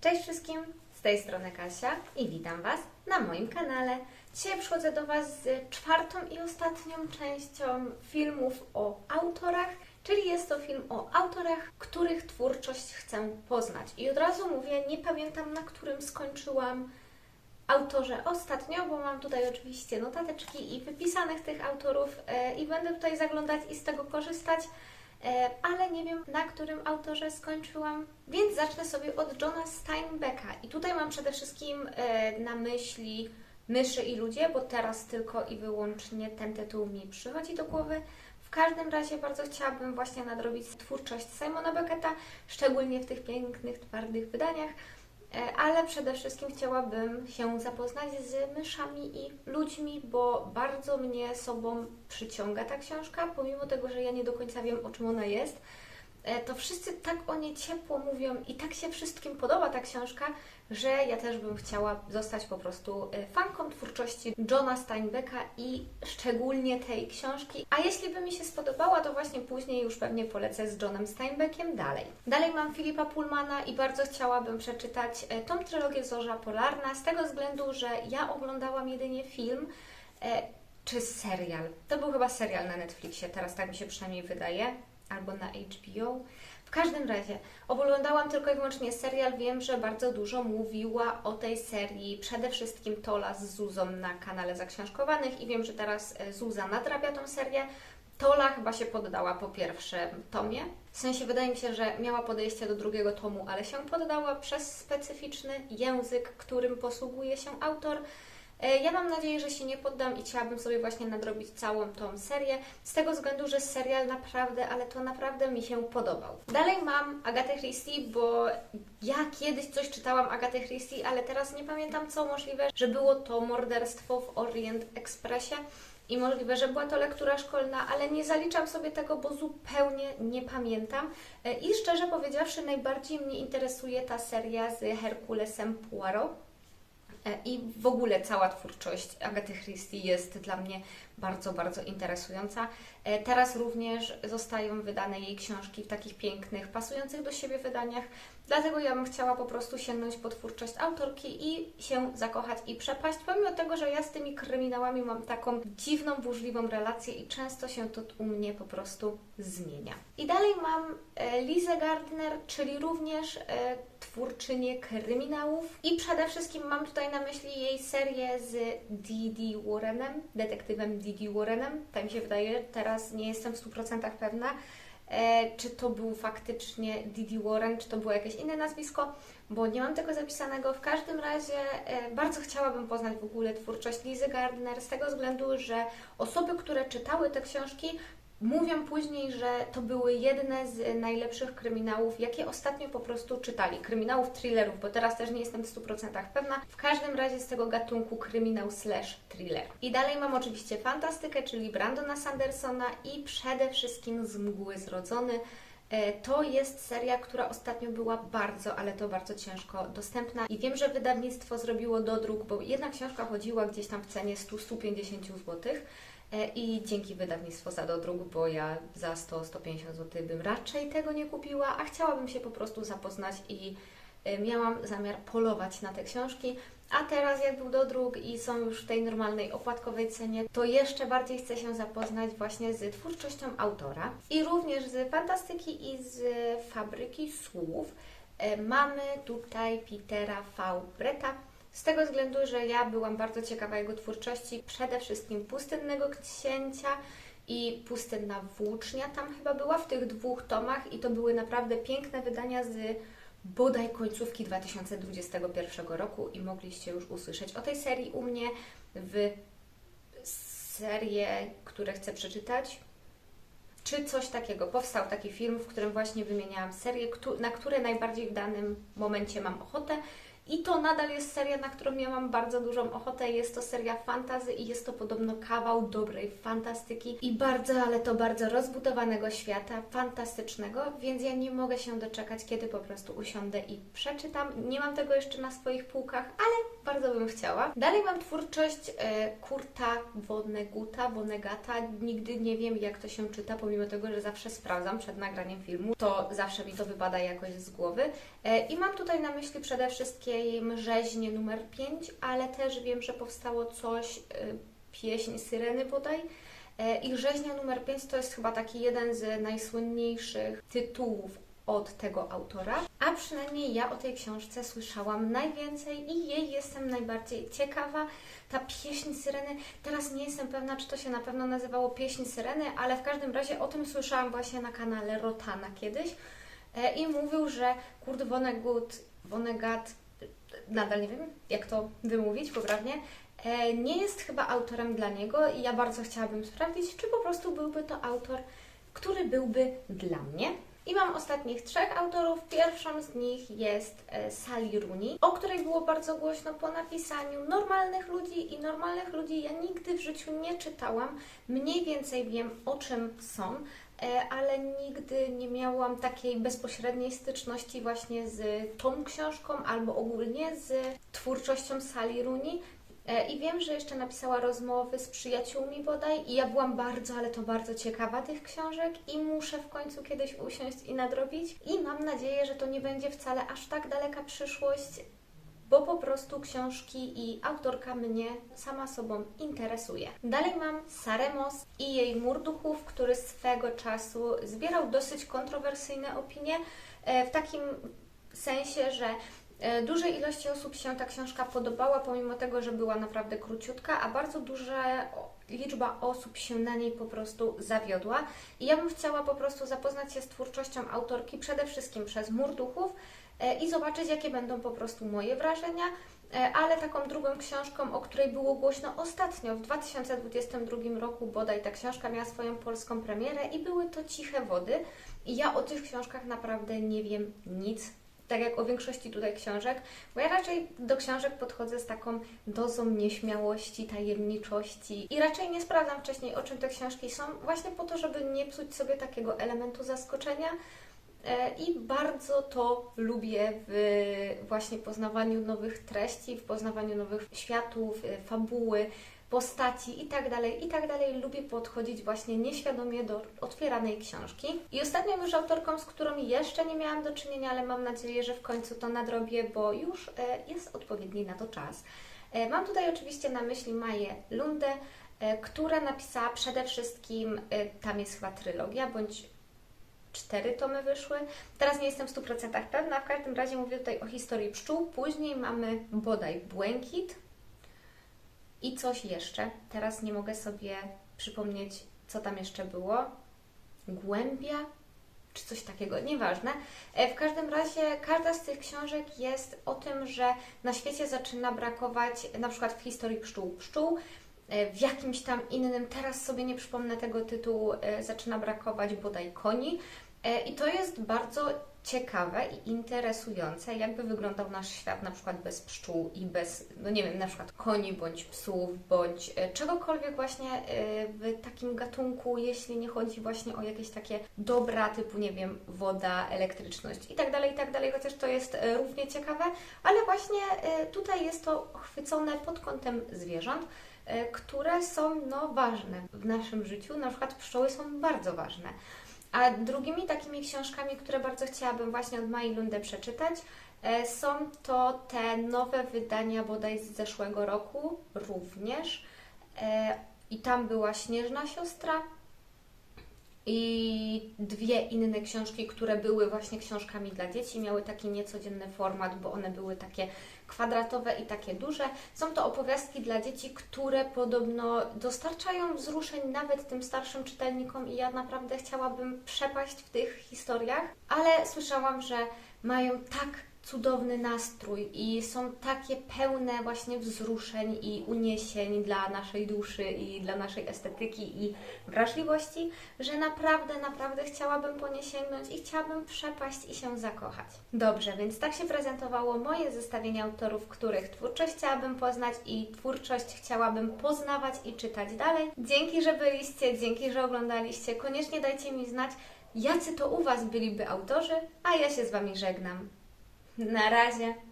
Cześć wszystkim, z tej strony Kasia i witam Was na moim kanale. Dzisiaj przychodzę do Was z czwartą i ostatnią częścią filmów o autorach, czyli jest to film o autorach, których twórczość chcę poznać. I od razu mówię, nie pamiętam na którym skończyłam autorze ostatnio, bo mam tutaj oczywiście notateczki i wypisanych tych autorów e, i będę tutaj zaglądać i z tego korzystać, ale nie wiem na którym autorze skończyłam, więc zacznę sobie od Johna Steinbecka. I tutaj mam przede wszystkim e, na myśli Myszy i ludzie, bo teraz tylko i wyłącznie ten tytuł mi przychodzi do głowy. W każdym razie bardzo chciałabym właśnie nadrobić twórczość Simona Becketa, szczególnie w tych pięknych, twardych wydaniach. E, ale przede wszystkim chciałabym się zapoznać z myszami i ludźmi, bo bardzo mnie sobą przyciąga ta książka, pomimo tego, że ja nie do końca wiem, o czym ona jest. E, To wszyscy tak o niej ciepło mówią i tak się wszystkim podoba ta książka, że ja też bym chciała zostać po prostu e, fanką twórczości Johna Steinbecka i szczególnie tej książki. A jeśli by mi się spodobała, to właśnie później już pewnie polecę z Johnem Steinbeckiem dalej. Dalej mam Filipa Pullmana i bardzo chciałabym przeczytać e, tą trylogię Zorza Polarna z tego względu, że ja oglądałam jedynie film czy serial. To był chyba serial na Netflixie, teraz tak mi się przynajmniej wydaje, albo na HBO. W każdym razie oglądałam tylko i wyłącznie serial. Wiem, że bardzo dużo mówiła o tej serii przede wszystkim Tola z Zuzą na kanale Zaksiążkowanych i wiem, że teraz e, Zuza nadrabia tą serię. Tola chyba się poddała po pierwszym tomie. W sensie wydaje mi się, że miała podejście do drugiego tomu, ale się poddała przez specyficzny język, którym posługuje się autor. E, Ja mam nadzieję, że się nie poddam i chciałabym sobie właśnie nadrobić całą tą serię, z tego względu, że serial naprawdę, ale to naprawdę mi się podobał. Dalej mam Agatę Christie, bo ja kiedyś coś czytałam Agatę Christie, ale teraz nie pamiętam co możliwe, że było to morderstwo w Orient Expressie. I możliwe, że była to lektura szkolna, ale nie zaliczam sobie tego, bo zupełnie nie pamiętam. E, I szczerze powiedziawszy, najbardziej mnie interesuje ta seria z Herkulesem Poirot. E, I w ogóle cała twórczość Agaty Christie jest dla mnie bardzo, bardzo interesująca. E, Teraz również zostają wydane jej książki w takich pięknych, pasujących do siebie wydaniach. Dlatego ja bym chciała po prostu sięgnąć po twórczość autorki i się zakochać i przepaść, pomimo tego, że ja z tymi kryminałami mam taką dziwną, burzliwą relację i często się to u mnie po prostu zmienia. I dalej mam e, Lizę Gardner, czyli również e, twórczynię kryminałów i przede wszystkim mam tutaj na myśli jej serię z D.D. Warrenem, detektywem D.D. Warrenem. Tak mi się wydaje, teraz nie jestem w 100% pewna, e, czy to był faktycznie D.D. Warren, czy to było jakieś inne nazwisko, bo nie mam tego zapisanego. W każdym razie e, bardzo chciałabym poznać w ogóle twórczość Lizy Gardner z tego względu, że osoby, które czytały te książki, Mówią później, że to były jedne z najlepszych kryminałów, jakie ostatnio po prostu czytali. Kryminałów, thrillerów, bo teraz też nie jestem w 100% pewna. W każdym razie z tego gatunku kryminał slash thriller. I dalej mam oczywiście fantastykę, czyli Brandona Sandersona i przede wszystkim z Mgły Zrodzony. E, To jest seria, która ostatnio była bardzo, ale to bardzo ciężko dostępna i wiem, że wydawnictwo zrobiło dodruk, bo jedna książka chodziła gdzieś tam w cenie 100-150 zł. E, I dzięki wydawnictwu za dodruk, bo ja za 100-150 zł bym raczej tego nie kupiła, a chciałabym się po prostu zapoznać i e, miałam zamiar polować na te książki. A teraz jak był dodruk i są już w tej normalnej opłatkowej cenie, to jeszcze bardziej chcę się zapoznać właśnie z twórczością autora i również z fantastyki i z fabryki słów. E, Mamy tutaj Petera V. Breta, z tego względu, że ja byłam bardzo ciekawa jego twórczości, przede wszystkim Pustynnego Księcia i Pustynna Włócznia tam chyba była w tych dwóch tomach i to były naprawdę piękne wydania z bodaj końcówki 2021 roku i mogliście już usłyszeć o tej serii u mnie w serie, które chcę przeczytać. Czy coś takiego. Powstał taki film, w którym właśnie wymieniałam serię, na które najbardziej w danym momencie mam ochotę. I to nadal jest seria, na którą miałam bardzo dużą ochotę. Jest to seria fantazy i jest to podobno kawał dobrej fantastyki i bardzo, ale to bardzo rozbudowanego świata, fantastycznego, więc ja nie mogę się doczekać, kiedy po prostu usiądę i przeczytam. Nie mam tego jeszcze na swoich półkach, ale bardzo bym chciała. Dalej mam twórczość e, Kurta Vonneguta, Vonnegata. Nigdy nie wiem, jak to się czyta, pomimo tego, że zawsze sprawdzam przed nagraniem filmu. To zawsze mi to wypada jakoś z głowy. E, I mam tutaj na myśli przede wszystkim rzeźnię numer 5, ale też wiem, że powstało coś, e, pieśń Syreny bodaj. E, I rzeźnia numer 5 to jest chyba taki jeden z najsłynniejszych tytułów od tego autora, a przynajmniej ja o tej książce słyszałam najwięcej i jej jestem najbardziej ciekawa. Ta pieśń Syreny, teraz nie jestem pewna, czy to się na pewno nazywało pieśń Syreny, ale w każdym razie o tym słyszałam właśnie na kanale Rotana kiedyś e, i mówił, że Kurt Vonnegut, Vonnegut, nadal nie wiem jak to wymówić poprawnie, e, nie jest chyba autorem dla niego i ja bardzo chciałabym sprawdzić, czy po prostu byłby to autor, który byłby dla mnie. I mam ostatnich trzech autorów. Pierwszą z nich jest e, Sally Rooney, o której było bardzo głośno po napisaniu Normalnych Ludzi i Normalnych Ludzi ja nigdy w życiu nie czytałam. Mniej więcej wiem o czym są, ale nigdy nie miałam takiej bezpośredniej styczności właśnie z tą książką albo ogólnie z twórczością Sally Rooney. E, I wiem, że jeszcze napisała rozmowy z przyjaciółmi bodaj i ja byłam bardzo, ale to bardzo ciekawa tych książek i muszę w końcu kiedyś usiąść i nadrobić i mam nadzieję, że to nie będzie wcale aż tak daleka przyszłość, bo po prostu książki i autorka mnie sama sobą interesuje. Dalej mam Sarę Moss i jej Murduchów, który swego czasu zbierał dosyć kontrowersyjne opinie, e, w takim sensie, że E, Dużej ilości osób się ta książka podobała, pomimo tego, że była naprawdę króciutka, a bardzo duża liczba osób się na niej po prostu zawiodła. I ja bym chciała po prostu zapoznać się z twórczością autorki przede wszystkim przez Murduchów e, i zobaczyć, jakie będą po prostu moje wrażenia. E, Ale taką drugą książką, o której było głośno ostatnio, w 2022 roku bodaj ta książka miała swoją polską premierę i były to Ciche Wody. I ja o tych książkach naprawdę nie wiem nic tak jak o większości tutaj książek, bo ja raczej do książek podchodzę z taką dozą nieśmiałości, tajemniczości i raczej nie sprawdzam wcześniej, o czym te książki są, właśnie po to, żeby nie psuć sobie takiego elementu zaskoczenia. E, I bardzo to lubię w właśnie poznawaniu nowych treści, w poznawaniu nowych światów, e, fabuły, postaci i tak dalej, i tak. Lubię podchodzić właśnie nieświadomie do otwieranej książki. I ostatnią już autorką, z którą jeszcze nie miałam do czynienia, ale mam nadzieję, że w końcu to nadrobię, bo już e, jest odpowiedni na to czas. E, Mam tutaj oczywiście na myśli Maję Lundę, e, która napisała przede wszystkim, tam jest chyba trylogia, bądź cztery tomy wyszły. Teraz nie jestem w 100% pewna, w każdym razie mówię tutaj o historii pszczół. Później mamy bodaj Błękit, i coś jeszcze. Teraz nie mogę sobie przypomnieć, co tam jeszcze było. Głębia, czy coś takiego, nieważne. E, W każdym razie każda z tych książek jest o tym, że na świecie zaczyna brakować, na przykład w historii pszczół, pszczół, e, w jakimś tam innym, teraz sobie nie przypomnę tego tytułu, e, zaczyna brakować bodaj koni. I to jest bardzo ciekawe i interesujące, jakby wyglądał nasz świat na przykład bez pszczół i bez, no nie wiem, na przykład koni bądź psów, bądź e, czegokolwiek właśnie e, w takim gatunku, jeśli nie chodzi właśnie o jakieś takie dobra typu, nie wiem, woda, elektryczność i tak dalej, i tak dalej, chociaż to jest e, równie ciekawe, ale właśnie tutaj jest to chwycone pod kątem zwierząt, które są no, ważne w naszym życiu, na przykład pszczoły są bardzo ważne. A drugimi takimi książkami, które bardzo chciałabym właśnie od Mai przeczytać, e, są to te nowe wydania bodaj z zeszłego roku również. E, I tam była Śnieżna Siostra i dwie inne książki, które były właśnie książkami dla dzieci, miały taki niecodzienny format, bo one były takie kwadratowe i takie duże. Są to opowiastki dla dzieci, które podobno dostarczają wzruszeń nawet tym starszym czytelnikom i ja naprawdę chciałabym przepaść w tych historiach, ale słyszałam, że mają tak cudowny nastrój i są takie pełne właśnie wzruszeń i uniesień dla naszej duszy i dla naszej estetyki i wrażliwości, że naprawdę, naprawdę chciałabym po nie sięgnąć i chciałabym przepaść i się zakochać. Dobrze, więc tak się prezentowało moje zestawienie autorów, których twórczość chciałabym poznać i twórczość chciałabym poznawać i czytać dalej. Dzięki, że byliście, dzięki, że oglądaliście. Koniecznie dajcie mi znać, jacy to u Was byliby autorzy, a ja się z Wami żegnam. Na razie.